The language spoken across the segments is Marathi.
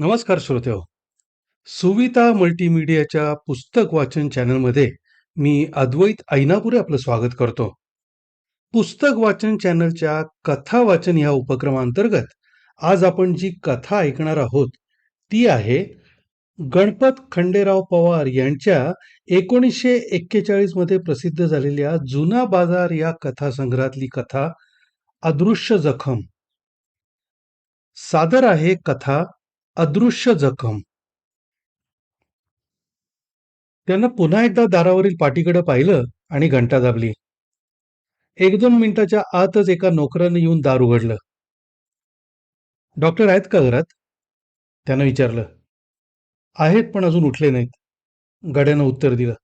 नमस्कार श्रोते हो. सुविता मल्टीमीडियाच्या पुस्तक वाचन चॅनलमध्ये मी अद्वैत ऐनापुरे आपलं स्वागत करतो. पुस्तक वाचन चॅनलच्या कथा वाचन ह्या उपक्रमांतर्गत आज आपण जी कथा ऐकणार आहोत ती आहे गणपत खंडेराव पवार यांच्या एकोणीसशे एक्केचाळीसमध्ये प्रसिद्ध झालेल्या जुना बाजार या कथासंग्रहातली कथा अदृश्य जखम. सादर आहे कथा अदृश्य जखम. त्यानं पुन्हा एकदा दारावरील पाठीकडे पाहिलं आणि घंटा दाबली. एक दोन मिनिटाच्या आतच एका नोकरानं येऊन दार उघडलं. डॉक्टर आहेत का घरात? त्यानं विचारलं. आहेत पण अजून उठले नाहीत. गड्यानं उत्तर दिलं.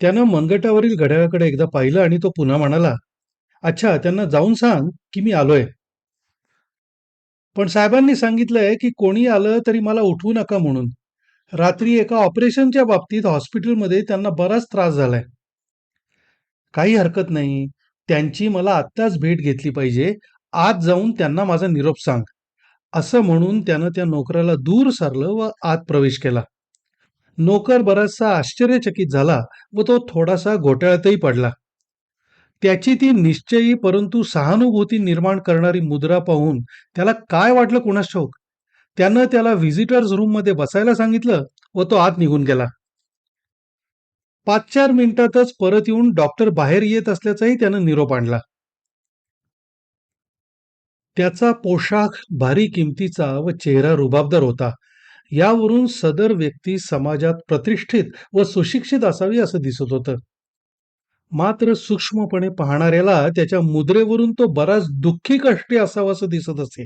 त्यानं मनगटावरील घड्याळाकडे एकदा पाहिलं आणि तो पुन्हा म्हणाला अच्छा त्यांना जाऊन सांग की मी आलोय. पण साहेबांनी सांगितलंय की कोणी आलं तरी मला उठवू नका म्हणून. रात्री एका ऑपरेशनच्या बाबतीत हॉस्पिटलमध्ये त्यांना बराच त्रास झालाय. काही हरकत नाही. त्यांची मला आत्ताच भेट घेतली पाहिजे. आत जाऊन त्यांना माझा निरोप सांग. असं म्हणून त्यानं त्या नोकराला दूर सारलं व आत प्रवेश केला. नोकर बराचसा आश्चर्यचकित झाला व तो थोडासा घोटाळ्यातही पडला. त्याची ती निश्चयी परंतु सहानुभूती निर्माण करणारी मुद्रा पाहून त्याला काय वाटलं कुणास ठाऊक? त्यानं त्याला व्हिजिटर्स रूममध्ये बसायला सांगितलं व तो आत निघून गेला. पाच चार मिनिटातच परत येऊन डॉक्टर बाहेर येत असल्याचाही त्यानं निरोप आणला. त्याचा पोशाख भारी किमतीचा व चेहरा रुबाबदार होता. यावरून सदर व्यक्ती समाजात प्रतिष्ठित व सुशिक्षित असावी असं दिसत होतं. मात्र सूक्ष्मपणे पाहणाऱ्याला त्याच्या मुद्रेवरून तो बराच दुःखी कष्टी असावा असं दिसत असे.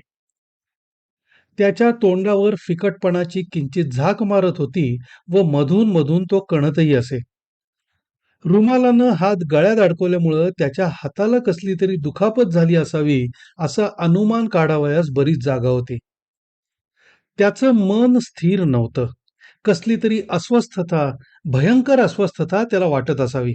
त्याच्या तोंडावर फिकटपणाची किंचित झाक मारत होती व मधून मधून तो कणतही असे. रुमालानं हात गळ्यात अडकवल्यामुळं त्याच्या हाताला कसली तरी दुखापत झाली असावी असं अनुमान काढावयास बरीच जागा होती. त्याचं मन स्थिर नव्हतं. कसली तरी अस्वस्थता भयंकर अस्वस्थता त्याला वाटत असावी.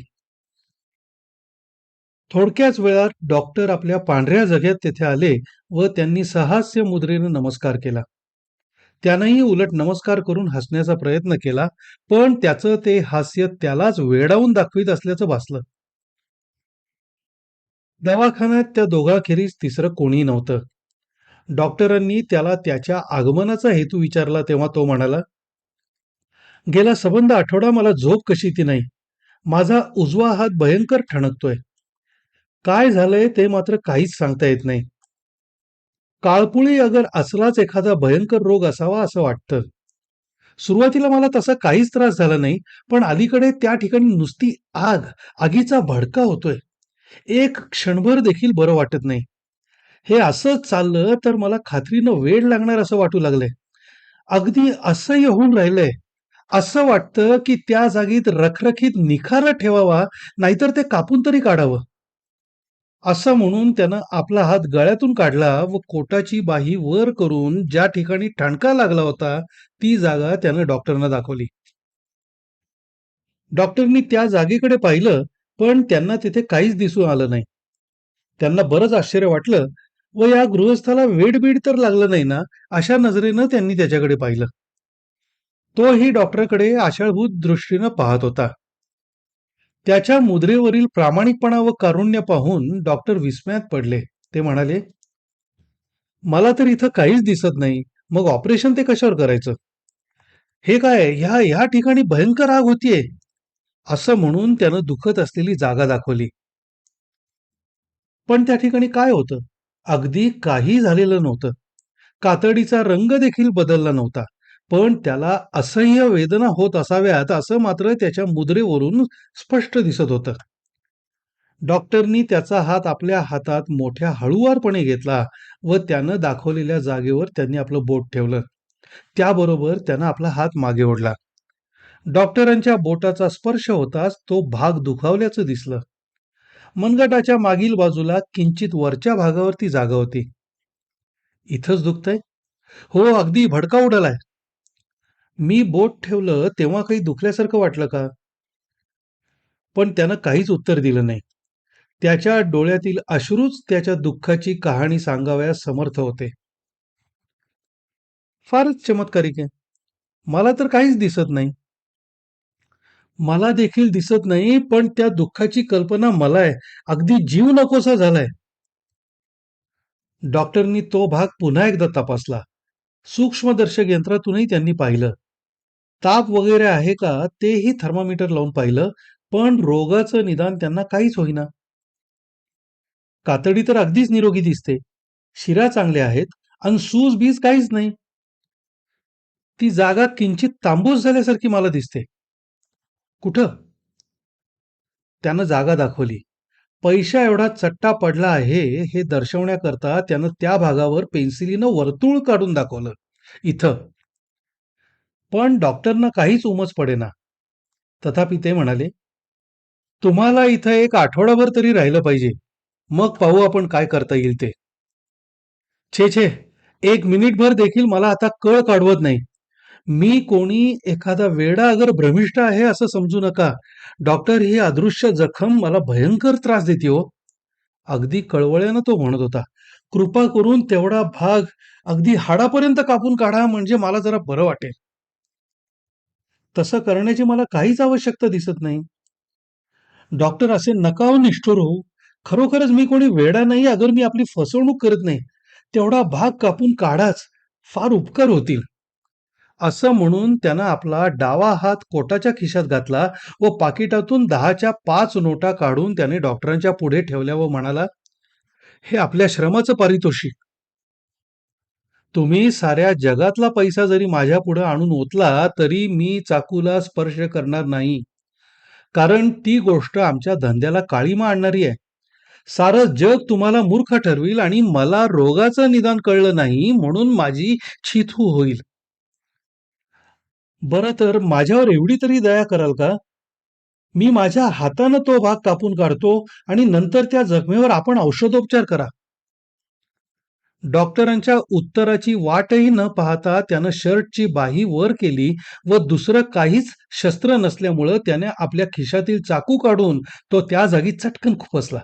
थोडक्याच वेळात डॉक्टर आपल्या पांढऱ्या जग्यात तेथे आले व त्यांनी सहास्य मुद्रेनं नमस्कार केला. त्यानंही उलट नमस्कार करून हसण्याचा प्रयत्न केला पण त्याचं ते हास्य त्यालाच वेडावून दाखवित असल्याचं भासलं. दवाखान्यात त्या दोघाखेरीज तिसरं कोणी नव्हतं. डॉक्टरांनी त्याला त्याच्या आगमनाचा हेतू विचारला तेव्हा तो म्हणाला गेला सबंध आठवडा मला झोप कशी ती नाही? माझा उजवा हात भयंकर ठणकतोय. काय झालंय ते मात्र काहीच सांगता येत नाही. काळपुळी अगर असलाच एखादा भयंकर रोग असावा असं वाटतं. सुरुवातीला मला तसा काहीच त्रास झाला नाही पण अलीकडे त्या ठिकाणी नुसती आग आगीचा भडका होतोय. एक क्षणभर देखील बरं वाटत नाही. हे असंच चाललं तर मला खात्रीनं वेळ लागणार असं वाटू लागलंय. अगदी असह्य होऊन राहिलंय. असं वाटतं की त्या जागीत रखरखीत निखारा ठेवावा नाहीतर ते कापून तरी काढावं. असं म्हणून त्यानं आपला हात गळ्यातून काढला व कोटाची बाही वर करून ज्या ठिकाणी ठणका लागला होता ती जागा त्यानं डॉक्टरना दाखवली. डॉक्टरनी त्या जागेकडे पाहिलं पण त्यांना तिथे काहीच दिसून आलं नाही. त्यांना बरंच आश्चर्य वाटलं व या गृहस्थाला वेडबीड तर लागलं नाही ना अशा नजरेनं त्यांनी त्याच्याकडे पाहिलं. तोही डॉक्टरकडे आशाळभूत दृष्टीनं पाहत होता. त्याच्या मुद्रेवरील प्रामाणिकपणा व कारुण्य पाहून डॉक्टर विस्मयात पडले. ते म्हणाले मला तर इथं काहीच दिसत नाही. मग ऑपरेशन ते कशावर करायचं? हे काय ह्या ह्या ठिकाणी भयंकर आग होतीये. असं म्हणून त्यानं दुखत असलेली जागा दाखवली. पण त्या ठिकाणी काय होतं? अगदी काही झालेलं नव्हतं. कातडीचा रंग देखील बदलला नव्हता. पण त्याला असह्य वेदना होत असाव्यात असं मात्र त्याच्या मुद्रेवरून स्पष्ट दिसत होतं. डॉक्टरनी त्याचा हात आपल्या हातात मोठ्या हळुवारपणे घेतला व त्यानं दाखवलेल्या जागेवर त्यांनी आपलं बोट ठेवलं. त्याबरोबर त्यानं आपला हात मागे ओढला. डॉक्टरांच्या बोटाचा स्पर्श होताच तो भाग दुखावल्याचं दिसलं. मनगटाच्या मागील बाजूला किंचित वरच्या भागावरती जागा होती. इथंच दुखतंय? हो अगदी भडका उडालाय. मी बोट ठेवलं तेव्हा काही दुखल्यासारखं वाटलं का? पण त्यानं काहीच उत्तर दिलं नाही. त्याच्या डोळ्यातील अश्रूच त्याच्या दुःखाची कहाणी सांगावयास समर्थ होते. फारच चमत्कारिक आहे. मला तर काहीच दिसत नाही. मला देखील दिसत नाही पण त्या दुःखाची कल्पना मला आहे. अगदी जीव नकोसा झालाय. डॉक्टरनी तो भाग पुन्हा एकदा तपासला. सूक्ष्मदर्शक यंत्रातूनही त्यांनी पाहिलं. ताप वगैरे आहे का तेही थर्मामीटर लावून पाहिलं पण रोगाचं निदान त्यांना काहीच होईना. कातडी तर अगदीच निरोगी दिसते. शिरा चांगल्या आहेत आणि सूज बीज काहीच नाही. ती जागा किंचित तांबूस झाल्यासारखी मला दिसते. कुठं? त्यानं जागा दाखवली. पैशा एवढा चट्टा पडला आहे हे दर्शवण्याकरता त्यानं त्या भागावर पेन्सिलीनं वर्तुळ काढून दाखवलं. इथं. पण डॉक्टरना काहीच उमच पडेना. तथापि ते म्हणाले तुम्हाला इथं एक आठवडाभर तरी राहिलं पाहिजे. मग पाहू आपण काय करता येईल ते. छे छे. एक मिनिटभर देखील मला आता कळ काढवत नाही. मी कोणी एखादा वेडा अगर भ्रमिष्ट आहे असं समजू नका. डॉक्टर ही अदृश्य जखम मला भयंकर त्रास देते हो. अगदी कळवळ्यानं तो म्हणत होता कृपा करून तेवढा भाग अगदी हाडापर्यंत कापून काढा म्हणजे मला जरा बरं वाटेल. तसं करण्याची मला काहीच आवश्यकता दिसत नाही. डॉक्टर असे नकाव निष्ठुर होऊ खरोखरच मी कोणी वेडा नाही अगर मी आपली फसवणूक करत नाही तेवढा भाग कापून काढाच फार उपकार होतील. असं म्हणून त्यानं आपला डावा हात कोटाच्या खिशात घातला व पाकिटातून दहाच्या पाच नोटा काढून त्याने डॉक्टरांच्या पुढे ठेवल्या व म्हणाला हे आपल्या श्रमाचं पारितोषिक. तुम्ही साऱ्या जगातला पैसा जरी माझ्या पुढे आणून ओतला तरी मी चाकूला स्पर्श करणार नाही. कारण ती गोष्ट आमच्या धंद्याला काळीमा आणणारी आहे. सारं जग तुम्हाला मूर्ख ठरविल आणि मला रोगाचं निदान कळलं नाही म्हणून माझी छिथू होईल. बरं तर माझ्यावर एवढी तरी दया कराल का? मी माझ्या हातानं तो भाग कापून काढतो आणि नंतर त्या जखमेवर आपण औषधोपचार करा. डॉक्टरांच्या उत्तराची वाटही न पाहता त्यानं शर्टची बाही वर केली व दुसरं काहीच शस्त्र नसल्यामुळं त्याने आपल्या खिशातील चाकू काढून तो त्या जागी चटकन खुपसला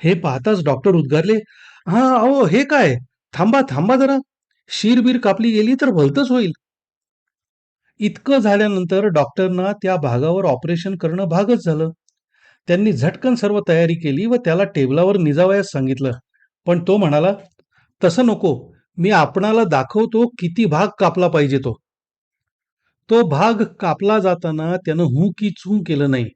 हे पाहताच डॉक्टर उद्गारले हा अहो हे काय? थांबा थांबा जरा. शीरबीर कापली गेली तर भलतच होईल. इतकं झाल्यानंतर डॉक्टरना त्या भागावर ऑपरेशन करणं भागच झालं. त्यांनी झटकन सर्व तयारी केली व त्याला टेबलावर निजावयास सांगितलं. पण तो म्हणाला तसं नको. मी आपणाला दाखवतो किती भाग कापला पाहिजे तो. तो भाग कापला जाताना त्यानं हू की चू केलं नाही.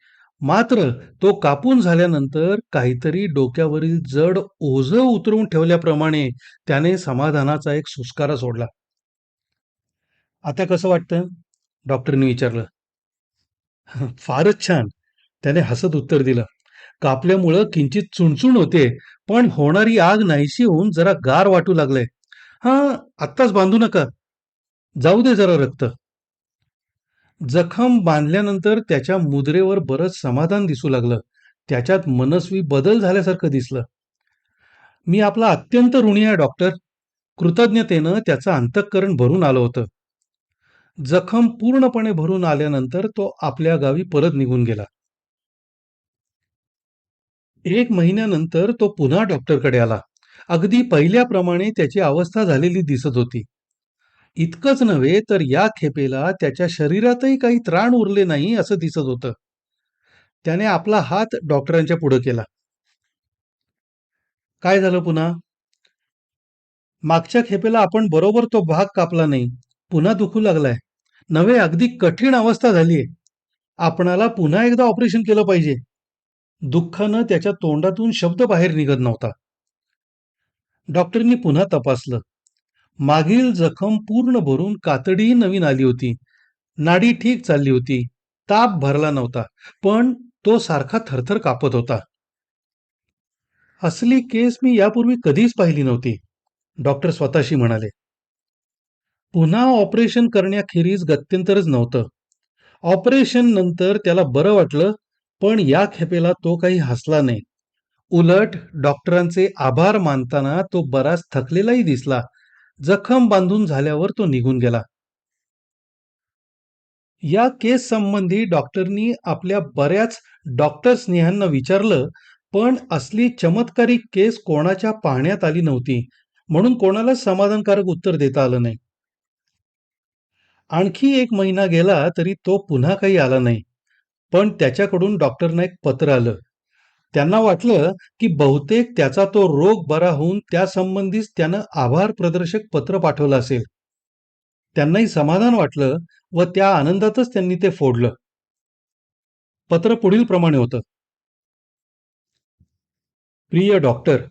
मात्र तो कापून झाल्यानंतर काहीतरी डोक्यावरील जड ओझ उतरवून ठेवल्याप्रमाणे त्याने समाधानाचा एक सुस्कारा सोडला. आता कसं वाटतं? डॉक्टरने विचारलं. फारच छान. त्याने हसत उत्तर दिलं. कापल्यामुळं किंचित चुणचुण होते पण होणारी आग नाहीशी होऊन जरा गार वाटू लागलंय हा आत्ताच बांधू नका. जाऊ दे जरा रक्त. जखम बांधल्यानंतर त्याच्या मुद्रेवर बरंच समाधान दिसू लागलं. त्याच्यात मनस्वी बदल झाल्यासारखं दिसलं. मी आपला अत्यंत ऋणी आहे डॉक्टर. कृतज्ञतेनं त्याचं अंतःकरण भरून आलं होतं. जखम पूर्णपणे भरून आल्यानंतर तो आपल्या गावी परत निघून गेला. एक महिन्यानंतर तो पुन्हा डॉक्टरकडे आला. अगदी पहिल्याप्रमाणे त्याची अवस्था झालेली दिसत होती. इतकंच नव्हे तर या खेपेला त्याच्या शरीरातही काही त्राण उरले नाही असं दिसत होतं. त्याने आपला हात डॉक्टरांच्या पुढे केला. काय झालं पुन्हा? मागच्या खेपेला आपण बरोबर तो भाग कापला नाही. पुन्हा दुखू लागलाय. नव्हे अगदी कठीण अवस्था झालीय. आपणाला पुन्हा एकदा ऑपरेशन केलं पाहिजे. दुःखानं त्याच्या तोंडातून शब्द बाहेर निघत नव्हता. डॉक्टरनी पुन्हा तपासलं. मागील जखम पूर्ण भरून कातडीही नवीन आली होती. नाडी ठीक चालली होती. ताप भरला नव्हता पण तो सारखा थरथर कापत होता. असली केस मी यापूर्वी कधीच पाहिली नव्हती डॉक्टर स्वतःशी म्हणाले. पुन्हा ऑपरेशन करण्याखेरीज गत्यंतरच नव्हतं. ऑपरेशन नंतर त्याला बरं वाटलं पण या खेपेला तो काही हसला नाही. उलट डॉक्टरांचे आभार मानताना तो बराच थकलेलाही दिसला. जखम बांधून झाल्यावर तो निघून गेला. या केस संबंधी डॉक्टरनी आपल्या बऱ्याच डॉक्टर स्नेहांना विचारलं पण असली चमत्कारिक केस कोणाच्या पाहण्यात आली नव्हती म्हणून कोणालाच समाधानकारक उत्तर देता आलं नाही. आणखी एक महिना गेला तरी तो पुन्हा काही आला नाही. पण त्याच्याकडून डॉक्टरना एक पत्र आलं. त्यांना वाटलं की बहुतेक त्याचा तो रोग बरा होऊन त्यासंबंधीच त्यानं आभार प्रदर्शक पत्र पाठवलं असेल. त्यांनाही समाधान वाटलं व त्या आनंदातच त्यांनी ते फोडलं. पत्र पुढील प्रमाणे होतं. प्रिय डॉक्टर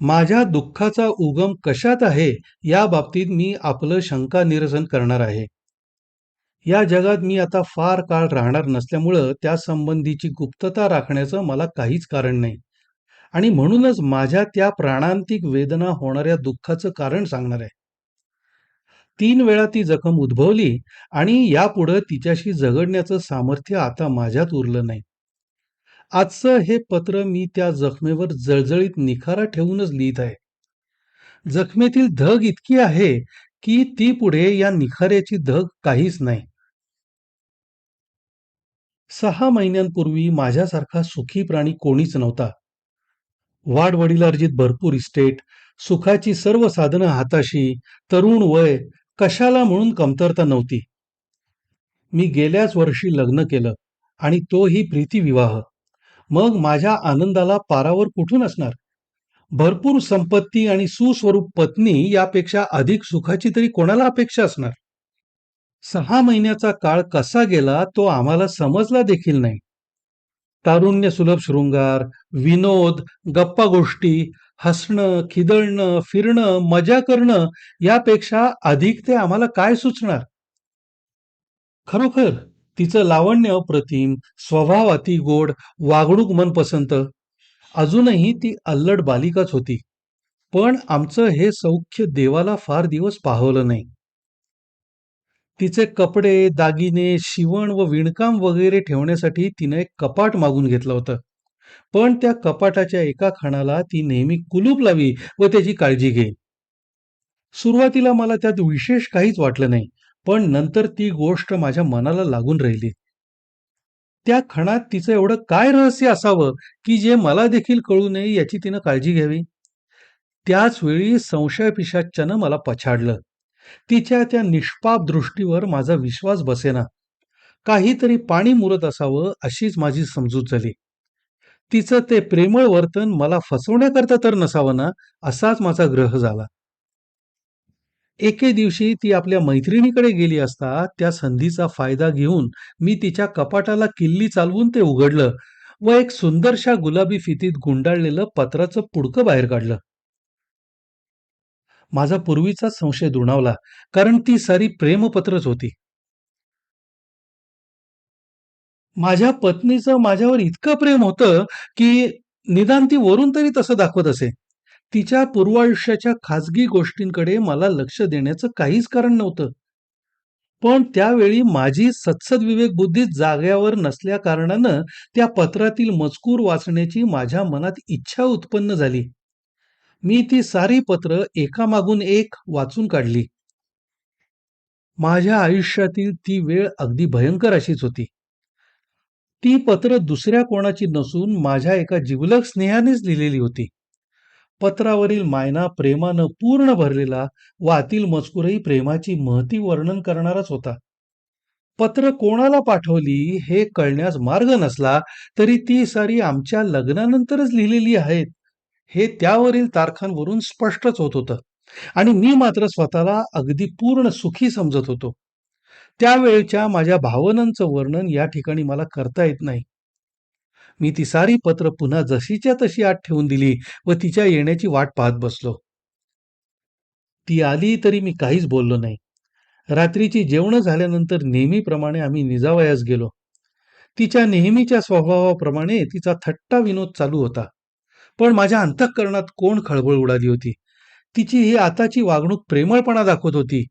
माझ्या दुःखाचा उगम कशात आहे? या बाबतीत मी आपलं शंका निरसन करणार आहे. या जगात मी आता फार काळ राहणार नसल्यामुळं त्या संबंधीची गुप्तता राखण्याचं मला काहीच कारण नाही. आणि म्हणूनच माझ्या त्या प्राणांतिक वेदना होणाऱ्या दुःखाचं कारण सांगणार आहे. तीन वेळा ती जखम उद्भवली आणि यापुढं तिच्याशी झगडण्याचं सामर्थ्य आता माझ्यात उरलं नाही. आजचं हे पत्र मी त्या जखमेवर जळजळीत निखारा ठेवूनच लिहित आहे. जखमेतील धग इतकी आहे की ती पुढे या निखाऱ्याची धग काहीच नाही. सहा महिन्यांपूर्वी माझ्यासारखा सुखी प्राणी कोणीच नव्हता. वाडवडिलार्जित भरपूर इस्टेट सुखाची सर्व साधनं हाताशी तरुण वय कशाला म्हणून कमतरता नव्हती. मी गेल्याच वर्षी लग्न केलं आणि तोही प्रीतिविवाह मग माझ्या आनंदाला पारावर कुठून असणार? भरपूर संपत्ती आणि सुस्वरूप पत्नी यापेक्षा अधिक सुखाची तरी कोणाला अपेक्षा असणार? सहा महिन्याचा काळ कसा गेला तो आम्हाला समजला देखील नाही. तारुण्य सुलभ शृंगार विनोद गप्पा गोष्टी हसणं खिदळणं फिरणं मजा करणं यापेक्षा अधिक ते आम्हाला काय सुचणार? खरोखर तिचं लावण्य अप्रतिम स्वभाव अति गोड वागणूक मनपसंत. अजूनही ती अल्लड बालिकाच होती. पण आमचं हे सौख्य देवाला फार दिवस पाहवलं नाही. तिचे कपडे दागिने शिवण व विणकाम वगैरे ठेवण्यासाठी तिने एक कपाट मागून घेतलं होतं. पण त्या कपाटाच्या एका खाणाला ती नेहमी कुलूप लावी व त्याची काळजी घे. सुरुवातीला मला त्यात विशेष काहीच वाटलं नाही पण नंतर ती गोष्ट माझ्या मनाला लागून राहिली. त्या खणात तिचं एवढं काय रहस्य असावं की जे मला देखील कळू नये याची तिनं काळजी घ्यावी? त्याच वेळी संशय पिशाच्यानं मला पछाडलं. तिच्या त्या निष्पाप दृष्टीवर माझा विश्वास बसेना. काहीतरी पाणी मुरत असावं अशीच माझी समजूत झाली. तिचं ते प्रेमळ वर्तन मला फसवण्याकरता तर नसावं ना असाच माझा ग्रह झाला. एके दिवशी ती आपल्या मैत्रिणीकडे गेली असता त्या संधीचा फायदा घेऊन मी तिच्या कपाटाला किल्ली चालवून ते उघडलं व एक सुंदरशा गुलाबी फितीत गुंडाळलेलं पत्राचं पुडकं बाहेर काढलं. माझा पूर्वीचा संशय दुणावला कारण ती सारी प्रेमपत्रच होती. माझ्या पत्नीचं माझ्यावर इतकं प्रेम होतं की निदान ती वरून तरी तसं दाखवत असे. तिच्या पूर्वायुष्याच्या खाजगी गोष्टींकडे मला लक्ष देण्याचं काहीच कारण नव्हतं. पण त्यावेळी माझी सत्सद विवेक बुद्धी जाग्यावर नसल्या कारणानं त्या पत्रातील मजकूर वाचण्याची माझ्या मनात इच्छा उत्पन्न झाली. मी ती सारी पत्र एकामागून एक वाचून काढली. माझ्या आयुष्यातील ती वेळ अगदी भयंकर अशीच होती. ती पत्र दुसऱ्या कोणाची नसून माझ्या एका जिवलक स्नेहानेच लिहिलेली होती. पत्रावरील मायना प्रेमानं पूर्ण भरलेला व आतील मजकूरही प्रेमाची महती वर्णन करणाराच होता. पत्र कोणाला पाठवली हे कळण्यास मार्ग नसला तरी ती सारी आमच्या लग्नानंतरच लिहिलेली आहेत. हे त्यावरील तारखांवरून स्पष्टच होत होतं. आणि मी मात्र स्वतःला अगदी पूर्ण सुखी समजत होतो. त्यावेळच्या माझ्या भावनांचं वर्णन या ठिकाणी मला करता येत नाही. मी ती सारी पत्र पुन्हा जशीच्या तशी आत ठेवून दिली व तिच्या येण्याची वाट पाहत बसलो. ती आली तरी मी काहीच बोललो नाही. रात्रीची जेवणं झाल्यानंतर नेहमीप्रमाणे आम्ही निजावयास गेलो. तिच्या नेहमीच्या स्वभावाप्रमाणे तिचा थट्टा विनोद चालू होता. पण माझ्या अंतःकरणात कोण खळबळ उडाली होती? तिची ही आताची वागणूक प्रेमळपणा दाखवत होती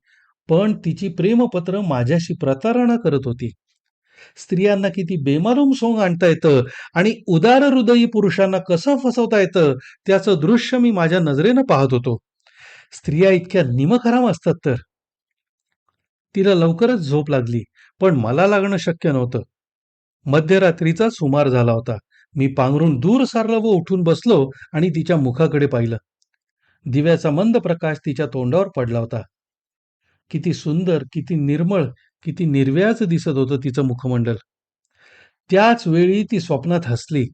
पण तिची प्रेमपत्र माझ्याशी प्रतारणा करत होती. स्त्रियांना किती बेमालूम सोंग आणता येतं आणि उदार हृदयी पुरुषांना कसं फसवता येतं त्याचं दृश्य मी माझ्या नजरेनं पाहत होतो. स्त्रिया इतक्या निमखराम असतात तर. तिला लवकरच झोप लागली पण मला लागणं शक्य नव्हतं. मध्यरात्रीचा सुमार झाला होता. मी पांघरून दूर सारलं व उठून बसलो आणि तिच्या मुखाकडे पाहिलं. दिव्याचा मंद प्रकाश तिच्या तोंडावर पडला होता. किती सुंदर किती निर्मळ किती निर्व्याज दिसत होतं तिचं मुखमंडल. त्याच वेळी ती स्वप्नात हसली.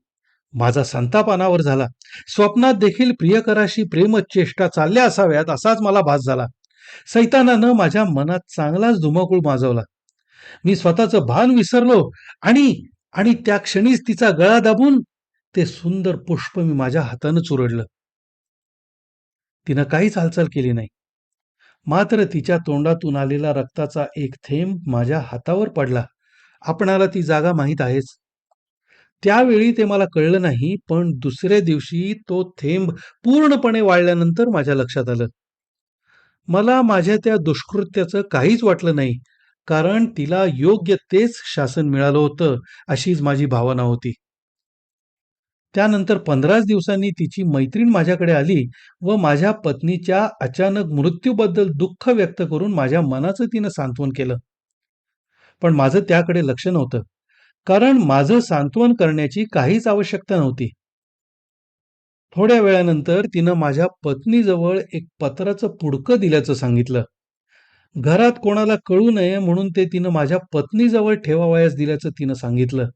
माझा संताप अनावर झाला. स्वप्नात देखील प्रियकराशी प्रेमचेष्टा चालल्या असाव्यात असाच मला भास झाला. सैतानानं माझ्या मनात चांगलाच धुमाकूळ माजवला. मी स्वतःचं भान विसरलो आणि आणि त्या क्षणीच तिचा गळा दाबून ते सुंदर पुष्प मी माझ्या हातानं चुरडलं तिनं काहीच हालचाल केली नाही. मात्र तिच्या तोंडातून आलेला रक्ताचा एक थेंब माझ्या हातावर पडला. आपणाला ती जागा माहीत आहेच. त्यावेळी ते मला कळलं नाही पण दुसऱ्या दिवशी तो थेंब पूर्णपणे वाळल्यानंतर माझ्या लक्षात आलं. मला माझ्या त्या दुष्कृत्याचं काहीच वाटलं नाही. कारण तिला योग्य तेच शासन मिळालं होतं अशीच माझी भावना होती. त्यानंतर पंधराच दिवसांनी तिची मैत्रीण माझ्याकडे आली व माझ्या पत्नीच्या अचानक मृत्यूबद्दल दुःख व्यक्त करून माझ्या मनाचं तिनं सांत्वन केलं. पण माझं त्याकडे लक्ष नव्हतं कारण माझं सांत्वन करण्याची काहीच आवश्यकता नव्हती. थोड्या वेळानंतर तिनं माझ्या पत्नीजवळ एक पत्राचं पुडकं दिल्याचं सांगितलं. घरात कोणाला कळू नये म्हणून ते तिनं माझ्या पत्नीजवळ ठेवावयास दिल्याचं तिनं सांगितलं.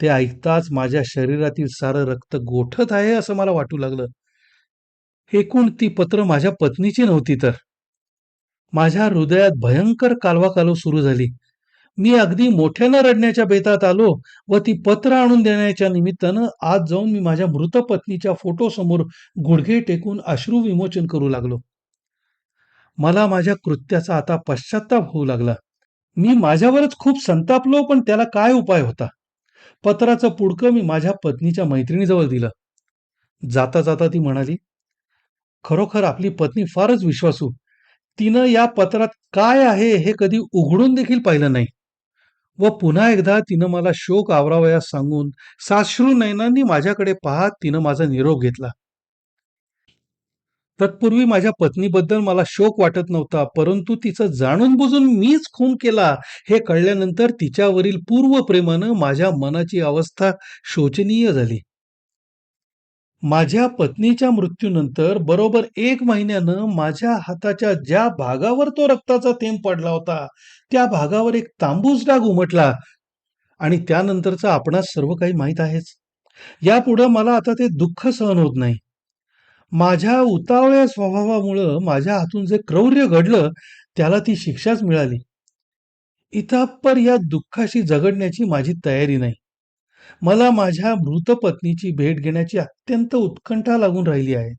ते ऐकताच माझ्या शरीरातील सारं रक्त गोठत आहे असं मला वाटू लागलं. एकूण ती पत्र माझ्या पत्नीची नव्हती तर. माझ्या हृदयात भयंकर कालवा कालव सुरू झाली. मी अगदी मोठ्यानं रडण्याच्या बेतात आलो व ती पत्र आणून देण्याच्या निमित्तानं आज जाऊन मी माझ्या मृत पत्नीच्या फोटोसमोर गुडघे टेकून अश्रू विमोचन करू लागलो. मला माझ्या कृत्याचा आता पश्चाताप होऊ लागला. मी माझ्यावरच खूप संतापलो पण त्याला काय उपाय होता? पत्राचं पुडकं मी माझ्या पत्नीच्या मैत्रिणीजवळ दिलं. जाता जाता ती म्हणाली खरोखर आपली पत्नी फारच विश्वासू. तिनं या पत्रात काय आहे हे कधी उघडून देखील पाहिलं नाही. व पुन्हा एकदा तिनं मला शोक आवरावयास सांगून साश्रू नयनांनी माझ्याकडे पाहत तिनं माझा निरोप घेतला. तत्पूर्वी माझ्या पत्नीबद्दल मला शोक वाटत नव्हता परंतु तिचं जाणून बुजून मीच खून केला हे कळल्यानंतर तिच्यावरील पूर्व प्रेमानं माझ्या मनाची अवस्था शोचनीय झाली. माझ्या पत्नीच्या मृत्यूनंतर बरोबर एक महिन्यानं माझ्या हाताच्या ज्या भागावर तो रक्ताचा थेंब पडला होता त्या भागावर एक तांबूस डाग उमटला आणि त्यानंतरचं आपणास सर्व काही माहीत आहेच. यापुढं मला आता ते दुःख सहन होत नाही. माझ्या उतावळ्या स्वभावामुळं माझ्या हातून जे क्रौर्य घडलं त्याला ती शिक्षाच मिळाली. इथापर या दुःखाशी झगडण्याची माझी तयारी नाही. मला माझ्या मृत पत्नीची भेट घेण्याची अत्यंत उत्कंठा लागून राहिली आहे.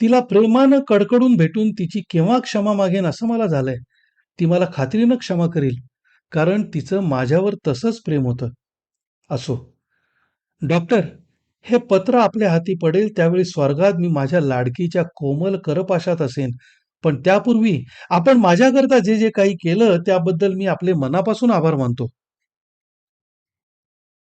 तिला प्रेमानं कडकडून भेटून तिची केव्हा क्षमा मागेन असं मला झालंय. ती मला खात्रीनं क्षमा करील कारण तिचं माझ्यावर तसंच प्रेम होतं. असो. डॉक्टर हे पत्र आपल्या हाती पडेल त्यावेळी स्वर्गात मी माझ्या लाडकीच्या कोमल करपाशात असेन. पण त्यापूर्वी आपण माझ्याकरता जे जे काही केलं त्याबद्दल मी आपले मनापासून आभार मानतो.